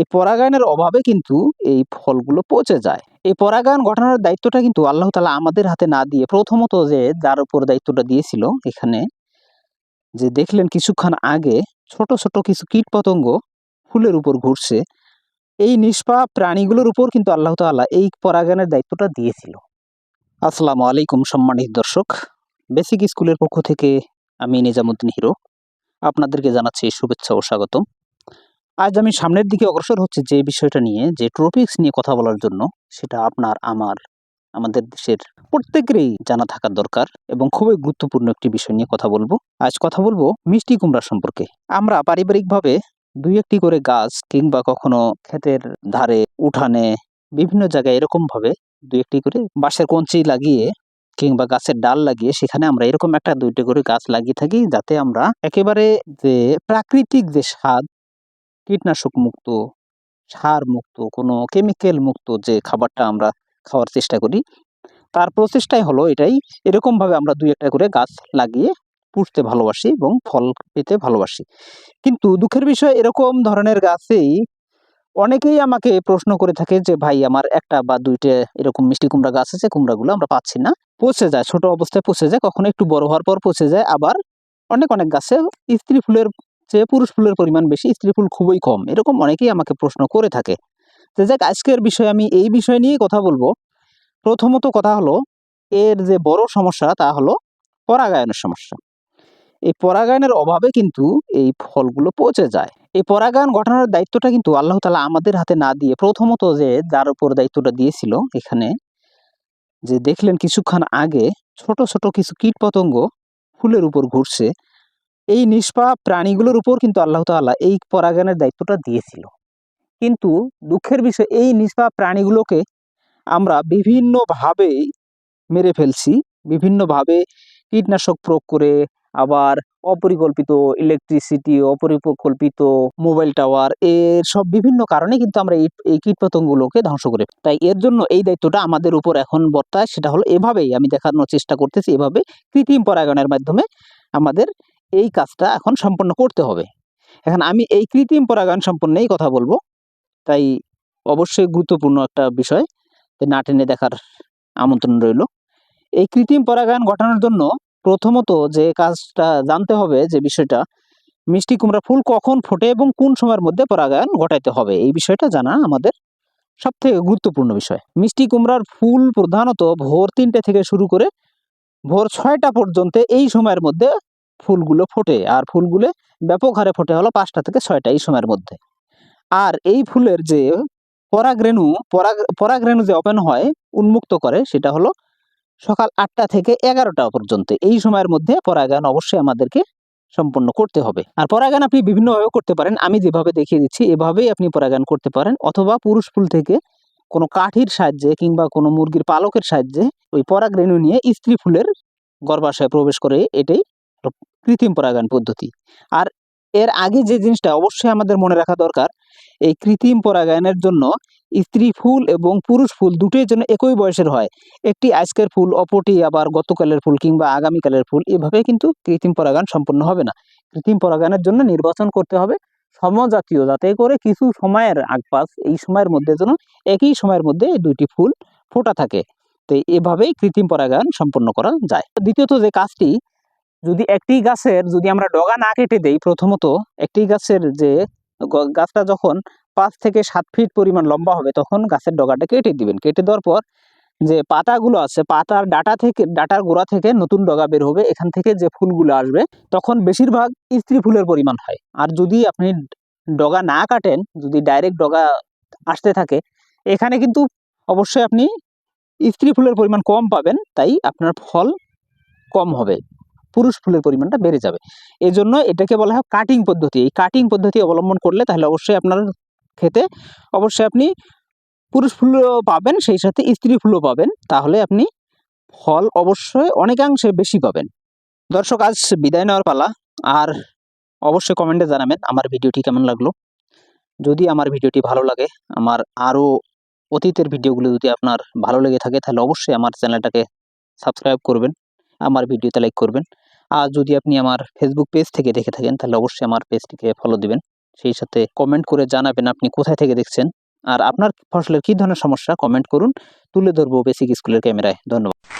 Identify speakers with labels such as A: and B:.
A: এই পরাগায়নের অভাবে কিন্তু এই ফলগুলো পচে যায়। এই পরাগায়ন ঘটানোর দায়িত্বটা কিন্তু আল্লাহ তালা আমাদের হাতে না দিয়ে প্রথমত যে যার উপর দায়িত্বটা দিয়েছিল এখানে যে দেখলেন কিছুক্ষণ আগে ছোট ছোট কিছু কীট পতঙ্গ ফুলের উপর ঘুরছে। এই নিষ্পাপ প্রাণীগুলোর উপর কিন্তু আল্লাহ তাআলা এই পরাগায়নের দায়িত্বটা দিয়েছিল। আসসালামু আলাইকুম সম্মানিত দর্শক, বেসিক স্কুলের পক্ষ থেকে আমি নিজামুদ্দিন হিরো। আপনাদেরকে জানাচ্ছি শুভেচ্ছা ও স্বাগতম। আজ আমি সামনের দিকে অগ্রসর হচ্ছে যে বিষয়টা নিয়ে, যে ট্রপিক্স নিয়ে কথা বলার জন্য, সেটা আপনার, আমার, আমাদের দেশের প্রত্যেকেরই জানা থাকা দরকার এবং খুবই গুরুত্বপূর্ণ একটি বিষয় নিয়ে কথা বলব। আজ কথা বলব মিষ্টি কুমড়া সম্পর্কে। আমরা পারিবারিকভাবে দুই একটি করে গাছ কিংবা কখনো ক্ষেতের ধারে, উঠানে, বিভিন্ন জায়গায় এরকম ভাবে দুই একটি করে বাঁশের কঞ্চি লাগিয়ে কিংবা গাছের ডাল লাগিয়ে সেখানে আমরা এরকম একটা দুইটা করে গাছ লাগিয়ে থাকি যাতে আমরা একেবারে যে প্রাকৃতিক যে স্বাদ কীটনাশক মুক্ত, সার মুক্ত, কোনো কেমিক্যাল মুক্ত যে খাবারটা আমরা খাওয়ার চেষ্টা করি, তার প্রচেষ্টাই হলো এটাই। এরকমভাবে আমরা দুই একটা করে গাছ লাগিয়ে পুষতে ভালোবাসি এবং ফল পেতে ভালোবাসি। কিন্তু দুঃখের বিষয়, এরকম ধরনের গাছেই অনেকেই আমাকে প্রশ্ন করে থাকে যে, ভাই, আমার একটা বা দুইটা এরকম মিষ্টি কুমড়া গাছ আছে, কুমড়াগুলো আমরা পাচ্ছি না। পচে যায়, ছোট অবস্থায় পচে যায়, কখনো একটু বড় হওয়ার পর পচে যায়, আবার অনেক অনেক গাছে স্ত্রী ফুলের চেয়ে পুরুষ ফুলের পরিমাণ বেশি, স্ত্রী ফুল খুবই কম। এরকম অনেকেই আমাকে প্রশ্ন করে থাকে। তো যাক, আজকের বিষয়ে আমি এই বিষয় নিয়ে কথা বলব। প্রথমত কথা হলো, এর যে বড় সমস্যা তা হলো পরাগায়নের সমস্যা। এই পরাগায়নের অভাবে কিন্তু এই ফলগুলো পচে যায়। এই পরাগায়ন ঘটানোর দায়িত্বটা কিন্তু আল্লাহ তালা আমাদের হাতে না দিয়ে প্রথমত যে যার উপর দায়িত্বটা দিয়েছিল এখানে, যে দেখলেন কিছুক্ষণ আগে ছোট ছোট কিছু কীট পতঙ্গ ফুলের উপর ঘুরছে। এই নিষ্পাপ প্রাণীগুলোর উপর কিন্তু আল্লাহ তাআলা এই পরাগায়নের দায়িত্বটা দিয়েছিল। কিন্তু দুঃখের বিষয়, এই নিষ্পাপ প্রাণীগুলোকে আমরা বিভিন্নভাবে মেরে ফেলছি, বিভিন্নভাবে কীটনাশক প্রয়োগ করে আবার অপরিকল্পিত ইলেকট্রিসিটি অপরিকল্পিত মোবাইল টাওয়ার এর সব বিভিন্ন কারণে কিন্তু আমরা এই এই কীটপতঙ্গগুলোকে ধ্বংস করে তাই এর জন্য এই দায়িত্বটা আমাদের উপর এখন বর্তায়, সেটা হলো এভাবেই আমি দেখানোর চেষ্টা করতেছি, এভাবে কৃত্রিম পরাগায়নের মাধ্যমে আমাদের এই কাজটা এখন সম্পন্ন করতে হবে। এখন আমি এই কৃত্রিম পরাগায়ন সম্পন্নেই কথা বলব। তাই অবশ্যই গুরুত্বপূর্ণ একটা বিষয় না টেনে দেখার আমন্ত্রণ রইল। এই কৃত্রিম পরাগায়ন ঘটানোর জন্য প্রথমত যে কাজটা জানতে হবে যে বিষয়টা, মিষ্টি কুমড়া ফুল কখন ফোটে এবং কোন সময়ের মধ্যে পরাগায়ন ঘটাইতে হবে, এই বিষয়টা জানা আমাদের সব থেকে গুরুত্বপূর্ণ বিষয়। মিষ্টি কুমড়ার ফুল প্রধানত ভোর তিনটে থেকে শুরু করে ভোর ছয়টা পর্যন্ত এই সময়ের মধ্যে ফুলগুলো ফোটে আর ফুলগুলো ব্যাপক হারে ফোটে হলো পাঁচটা থেকে ছয়টা এই সময়ের মধ্যে। আর এই ফুলের যে পরাগরেণু, পরাগ, পরাগরেণু যে ওপেন হয়, উন্মুক্ত করে, সেটা হলো সকাল আটটা থেকে এগারোটা পর্যন্ত। এই সময়ের মধ্যে পরাগায়ন অবশ্যই আমাদেরকে সম্পন্ন করতে হবে। আর পরাগায়ন আপনি বিভিন্নভাবে করতে পারেন। আমি যেভাবে দেখিয়ে দিচ্ছি, এভাবেই আপনি পরাগায়ন করতে পারেন। অথবা পুরুষ ফুল থেকে কোনো কাঠির সাহায্যে কিংবা কোনো মুরগির পালকের সাহায্যে ওই পরাগরেণু নিয়ে স্ত্রী ফুলের গর্ভাশয়ে প্রবেশ করে এটাই কৃত্রিম পরাগায়ন পদ্ধতি। আর এর আগে যে জিনিসটা অবশ্যই আমাদের মনে রাখা দরকার, এই কৃত্রিম পরাগায়নের জন্য স্ত্রী ফুল এবং পুরুষ ফুল দুটোই যেন একই বয়সের হয়। একটি আজকের ফুল, অপরটি আবার গতকালের ফুল কিংবা আগামীকালের ফুল, এভাবে কিন্তু কৃত্রিম পরাগায়ন সম্পন্ন হবে না। কৃত্রিম পরাগায়নের জন্য নির্বাচন করতে হবে সমজাতীয়, যাতে করে কিছু সময়ের আগপাস, এই সময়ের মধ্যে যেন একই সময়ের মধ্যে দুইটি ফুল ফোটা থাকে। তো এভাবেই কৃত্রিম পরাগায়ন সম্পন্ন করা যায়। দ্বিতীয়ত যে কাজটি যদি একটি গাছের যদি আমরা ডগা না কেটে দেই প্রথমত একটি গাছের যে গাছটা যখন পাঁচ থেকে সাত ফিট পরিমাণ লম্বা হবে তখন গাছের ডগাটা কেটে দিবেন। কেটে দেওয়ার পর যে পাতাগুলো আছে, পাতার ডাটা থেকে, ডাটার গোড়া থেকে নতুন ডগা বের হবে। এখান থেকে যে ফুলগুলো আসবে তখন বেশিরভাগ স্ত্রী ফুলের পরিমাণ হয়। আর যদি আপনি ডগা না কাটেন, যদি ডাইরেক্ট ডগা আসতে থাকে, এখানে কিন্তু অবশ্যই আপনি স্ত্রী ফুলের পরিমাণ কম পাবেন, তাই আপনার ফল কম হবে। পুরুষ ফুলের পরিমাণটা বেড়ে যাবে। এই জন্য এটাকে বলা হয় কাটিং পদ্ধতি। এই কাটিং পদ্ধতি অবলম্বন করলে তাহলে অবশ্যই আপনার খেতে অবশ্যই আপনি পুরুষ ফুলও পাবেন, সেই সাথে স্ত্রী ফুলও পাবেন। তাহলে আপনি ফল অবশ্যই অনেকাংশে বেশি পাবেন। দর্শক, আজ বিদায় নেওয়ার পালা। আর অবশ্যই কমেন্টে জানাবেন আমার ভিডিওটি কেমন লাগল। যদি আমার ভিডিওটি ভালো লাগে, আমার আরও অতীতের ভিডিওগুলো যদি আপনার ভালো লেগে থাকে, তাহলে অবশ্যই আমার চ্যানেলটাকে সাবস্ক্রাইব করবেন। আমার ভিডিওতে লাইক করবেন। আর যদি আপনি আমার ফেসবুক পেজ থেকে দেখে থাকেন, তাহলে অবশ্যই আমার পেজটিকে ফলো দিবেন। সেই সাথে কমেন্ট করে জানাবেন আপনি কোথায় থেকে দেখছেন। আর আপনার ফসলের কী ধরনের সমস্যা কমেন্ট করুন। তুলে ধরবো বেসিক স্কুলের ক্যামেরায় ধন্যবাদ।